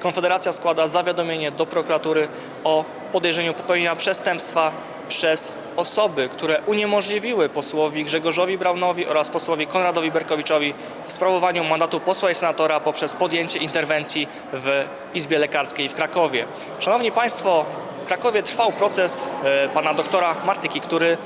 Konfederacja składa zawiadomienie do prokuratury o podejrzeniu popełnienia przestępstwa przez osoby, które uniemożliwiły posłowi Grzegorzowi Braunowi oraz posłowi Konradowi Berkowiczowi w sprawowaniu mandatu posła i senatora poprzez podjęcie interwencji w Izbie Lekarskiej w Krakowie. Szanowni Państwo, w Krakowie trwał proces e, pana doktora Martyki, który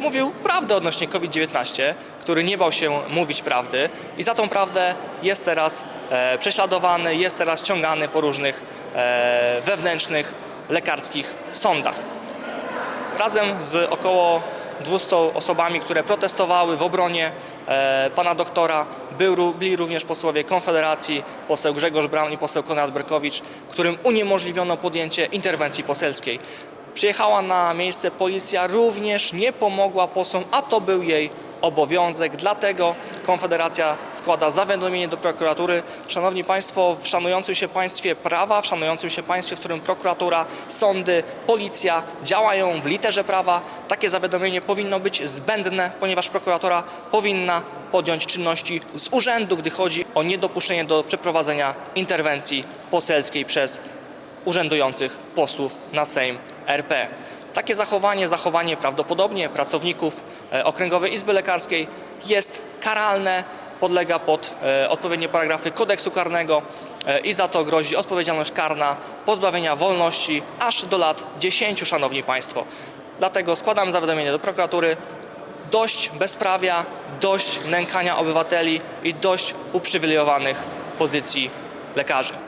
mówił prawdę odnośnie COVID-19, który nie bał się mówić prawdy i za tą prawdę jest teraz e, prześladowany, jest teraz ściągany po różnych e, wewnętrznych lekarskich sądach. Razem z około 200 osobami, które protestowały w obronie e, pana doktora, był, byli również posłowie Konfederacji, poseł Grzegorz Braun i poseł Konrad Berkowicz, którym uniemożliwiono podjęcie interwencji poselskiej. Przyjechała na miejsce policja, również nie pomogła posłom, a to był jej obowiązek. Dlatego Konfederacja składa zawiadomienie do prokuratury. Szanowni Państwo, w szanującym się państwie prawa, w szanującym się państwie, w którym prokuratura, sądy, policja działają w literze prawa, takie zawiadomienie powinno być zbędne, ponieważ prokuratora powinna podjąć czynności z urzędu, gdy chodzi o niedopuszczenie do przeprowadzenia interwencji poselskiej przez urzędujących posłów na Sejm RP. Takie zachowanie, zachowanie prawdopodobnie pracowników e, Okręgowej Izby Lekarskiej jest karalne, podlega pod e, odpowiednie paragrafy kodeksu karnego e, i za to grozi odpowiedzialność karna pozbawienia wolności aż do lat 10, szanowni państwo. Dlatego składam zawiadomienie do prokuratury. Dość bezprawia, dość nękania obywateli i dość uprzywilejowanych pozycji lekarzy.